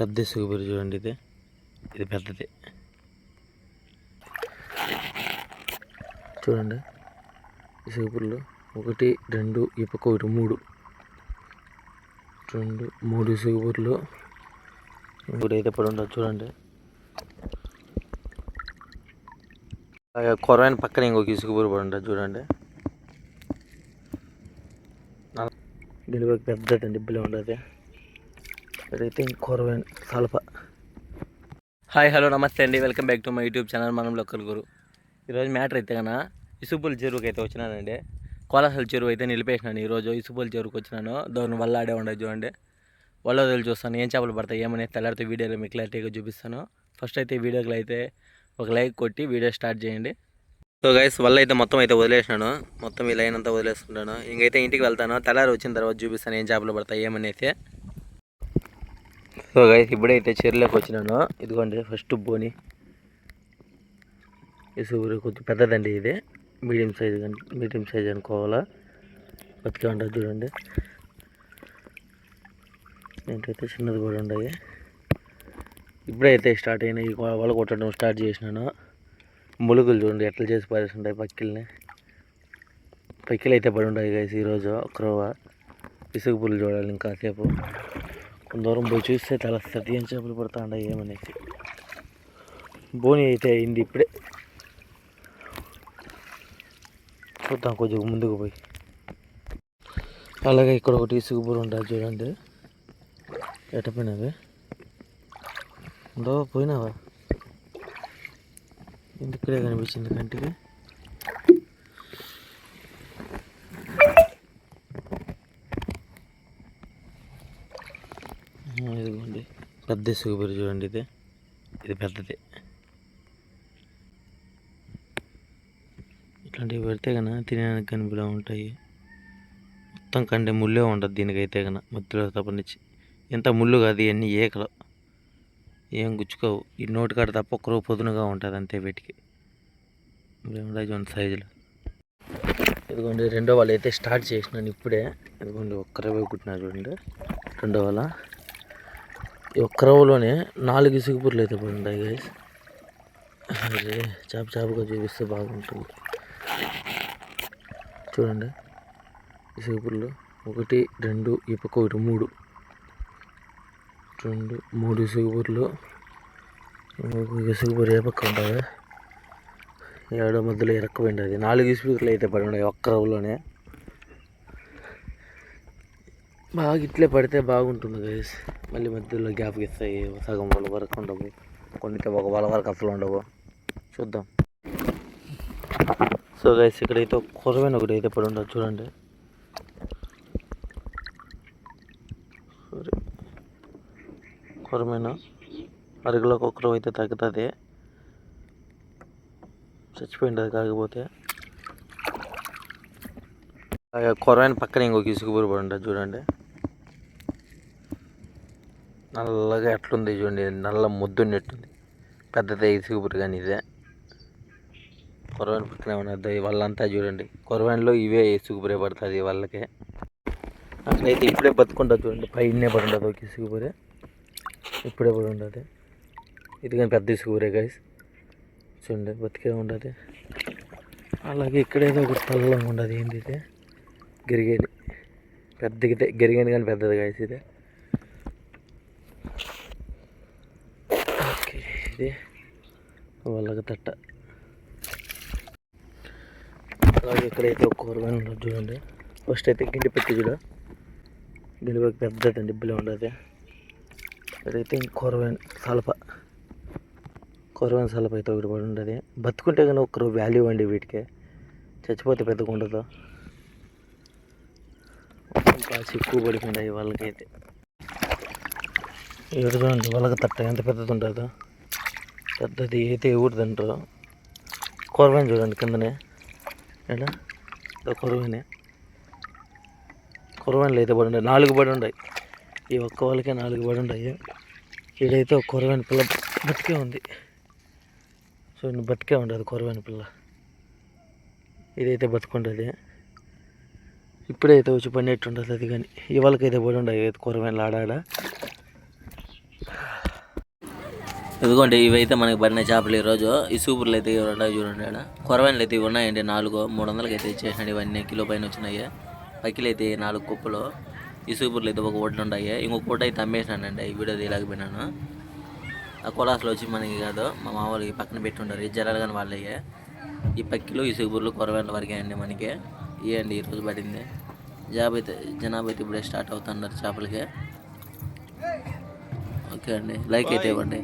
పెద్ద సుగుబురు చూడండి ఇది. ఇది పెద్దది. చూడండి. ఈ ఒకటి రెండు ఈ పక్క ఒకటి మూడు. రెండు మూడు సుగుబుర్లు ఇప్పుడు అయితే పడి ఉండదు చూడండి. అలాగే కొరవైన పక్కన ఇంకొక ఇసుగుబురు పడి ఉంటుంది చూడండి. గెలువకి పెద్దదండి ఇబ్బులే ఉండదు ఇదైతే కొరవైన సలప హాయ్ హలో నమస్తే అండి. Welcome back to my YouTube channel మనం లోకల్ గురు. ఈరోజు మ్యాటర్ అయితే కన్నా ఇసుబుల్ చెరువుకి అయితే వచ్చినానండి. కోలాసల చెరువు అయితే నిలిపేసినాను ఈరోజు. ఇసుబుల్ చెరువుకి వచ్చినాను. దాని వల్ల ఆడే ఉండదు చూడండి. వల్ల వదిలి చూస్తాను. ఏం చేపలు పడతాయి ఏమనేది తెల్లారితో వీడియోలో మీకు క్లారిటీగా చూపిస్తాను. ఫస్ట్ అయితే వీడియోకి అయితే ఒక లైక్ కొట్టి వీడియో స్టార్ట్ చేయండి. సో గైస్ వల్ల అయితే మొత్తం అయితే వదిలేసినాను. మొత్తం ఈ లైన్ అంతా వదిలేసుకుంటాను. ఇంకైతే ఇంటికి వెళ్తాను. తెల్లారి వచ్చిన తర్వాత చూపిస్తాను ఏం చేపలు పడతాయి ఏమనేసి. సో గైస్ ఇప్పుడైతే చెరువులోకి వచ్చినాను. ఇదిగోండి ఫస్ట్ బోని ఇసుగురు కొంచెం పెద్దదండి ఇది. మీడియం సైజ్ మీడియం సైజ్ అనుకోవాలా? బతికే ఉంటుంది చూడండి. ఏంటైతే చిన్నది కూడా ఉన్నాయి. ఇప్పుడైతే స్టార్ట్ అయినాయి. వల కొట్టడం స్టార్ట్ చేసినాను. ములుగులు చూడండి ఎట్లా చేసి పారేస్తుంటాయి పక్కిల్ని. పక్కిలు అయితే పడి ఉంటాయి గైస్ ఈరోజు క్రోవ ఇసుగు పుల్లు చూడాలి ఇంకాసేపు సేపు దూరం పోయి చూస్తే తెలుస్తుంది ఏం చేపలు పడతా ఉంటాయి ఏమనేసి. బోని అయితే అయింది ఇప్పుడే. చూద్దాం కొంచెం ముందుకు పోయి. అలాగే ఇక్కడ ఒకటి ఇసుక బూర ఉంటుంది చూడండి ఎటపోయినావే ఉండవా పోయినావా? ఎందుకులే కనిపించింది కంటికి ఆ, ఇదిగోండి పెద్ద ఇసుగుబురు చూడండి ఇది. ఇది పెద్దది. ఇట్లాంటివి పెడితే కన్నా తినడానికి కనిపిలా ఉంటాయి. మొత్తం కంటే ముళ్ళే ఉండదు దీనికైతే కన్నా మధ్యలో తప్పనిచ్చి ఎంత ముళ్ళు కాదు ఇవన్నీ ఏకలు. ఏం గుచ్చుకోవు. ఈ నోటి కాడ తప్ప ఒక్కరో పొదునుగా ఉంటుంది అంతే వీటికి. చూడండి సైజులు ఇదిగోండి రెండో వాళ్ళు అయితే స్టార్ట్ చేసినాను ఇప్పుడే. ఇదిగోండి ఒక్కరే కుట్టినారు చూడండి. రెండో వాళ్ళ ఈ ఒక్క రవ్వలోనే నాలుగు ఇసుగుపుర్లు అయితే పడి ఉంటాయి గైస్ అరే చేప చేపగా చూపిస్తే బాగుంటుంది. చూడండి. ఇసుగుపుర్లు ఒకటి రెండు ఈ పక్క ఒకటి మూడు. రెండు మూడు ఇసుగుపుర్లు ఇంకొక ఏ పక్క ఉంటుంది ఏడో మధ్యలో ఇరక్కపోయింది అది. నాలుగు ఇసుగుపుర్లు అయితే పడి ఉన్నాయి ఒక్క రవ్వలోనే. బాగా ఇట్లే పడితే బాగుంటుంది గైస్ మళ్ళీ మధ్యలో గ్యాప్ ఇస్తాయి సగం వాళ్ళ వరకు ఉండవు. కొన్ని ఒక వాళ్ళ వరకు అసలు ఉండవు. చూద్దాం. సో గైస్ ఇక్కడైతే ఒక కొరవైన ఒకటి అయితే పడి ఉండదు చూడండి. సరే కొరమైన అరగలోకి ఒకరు అయితే తగ్గుతుంది. చచ్చిపోయింది అది కాకపోతే. కొరమైన కొరవైన పక్కన ఇంకొక ఇసుక పడి ఉంటుంది చూడండి. నల్లగా ఎట్లుంది చూడండి నల్ల ముద్దున్నట్టుంది పెద్దదే ఇసుగుపురు కానీ ఇదే. కొరవైన పక్కన ఏమన్నా వాళ్ళంతా చూడండి. కొరవైనలో ఇవే ఇసుగుపురే పడుతుంది వాళ్ళకే. అక్కడైతే ఇప్పుడే బతుకుంటుంది చూడండి. పైనే పడి ఉండదు ఒక ఇసుగుపురే ఇప్పుడే పడి ఉండదు ఇది కానీ పెద్ద ఇసుగుపురే గైస్ చూడండి బతికే ఉండదు అలాగే ఇక్కడేదో ఒక తల్లంగా ఉండదు ఏంటి ఇది? గిరిగేది పెద్దగితే గిరిగేది కానీ పెద్దది గైస్ ఇది ఓకే ఇది వలగతట్ట. తట్ట అలాగే ఇక్కడైతే ఒక కూరగాయలు ఉండదు చూడండి. ఫస్ట్ అయితే గిండి పెట్టి చూడ. పెట్టి పెద్దదండి ఇబ్బులే ఉండదు. ఇక్కడైతే కూరగాయ సలప. కూరగాయ సలప అయితే ఒకటి పడి ఉండదు. బతుకుంటే కానీ ఒకరు వాల్యూ అండి వీటికి. చచ్చిపోతే పెద్దగా ఉండదు. కాసి ఎక్కువ పడిపోయినాయి వాళ్ళకైతే. ఇక్కడ చూడండి వాళ్ళకి తట్ట ఎంత పెద్దది ఉంటుందో పెద్దది అయితే ఎవరిది అంటారు కొరవని చూడండి కిందనే. ఏడా కొరవనే. కొరవన్లు అయితే పడి ఉన్నాయి నాలుగు పడి ఉన్నాయి ఈ ఒక్క వాళ్ళకే నాలుగు పడి ఉన్నాయి ఈడైతే ఒక కొరవని పిల్ల బతికే ఉంది. చూడండి బతికే ఉండదు కొరవని పిల్ల. ఇదైతే బతుకుండదు. ఇప్పుడైతే వచ్చి పన్నెట్టు ఉండదు అది కానీ. ఇవాళకైతే పడి ఉండవు కొరవేన్లు ఆడాడ? ఇదిగోండి ఇవైతే మనకి పడిన చేపలు ఈరోజు. ఈ సూపర్లు అయితే ఇవి ఉన్నాయి చూడండి ఆడ కొరవైనలు అయితే ఇవి ఉన్నాయండి నాలుగు మూడు వందలకి అయితే ఇచ్చేసినాడు ఇవన్నీ కిలో పైన వచ్చినాయి. పక్కిలు అయితే నాలుగు కుప్పలు. ఈ సూపర్లు అయితే ఒక ఒడ్లు ఉన్నాయి ఇంకొక పూట అయితే అమ్మేసినానండి ఈ వీడియో తీయలేకపోయినాను ఆ కొలాసులు వచ్చి మనకి కాదు మా మామూలుగా పక్కన పెట్టి ఉండరు. ఈ జలాలు కానీ వాళ్ళయ్యే ఈ పక్కిలు ఈ సూపర్లు కొరవైన వరకే అండి మనకి. ఇవ్వండి ఈరోజు పడింది. జాబ్ అయితే జనాభా అయితే ఇప్పుడే స్టార్ట్ అవుతున్నారు చేపలకి. ఓకే అండి లైక్ అయితే ఇవ్వండి.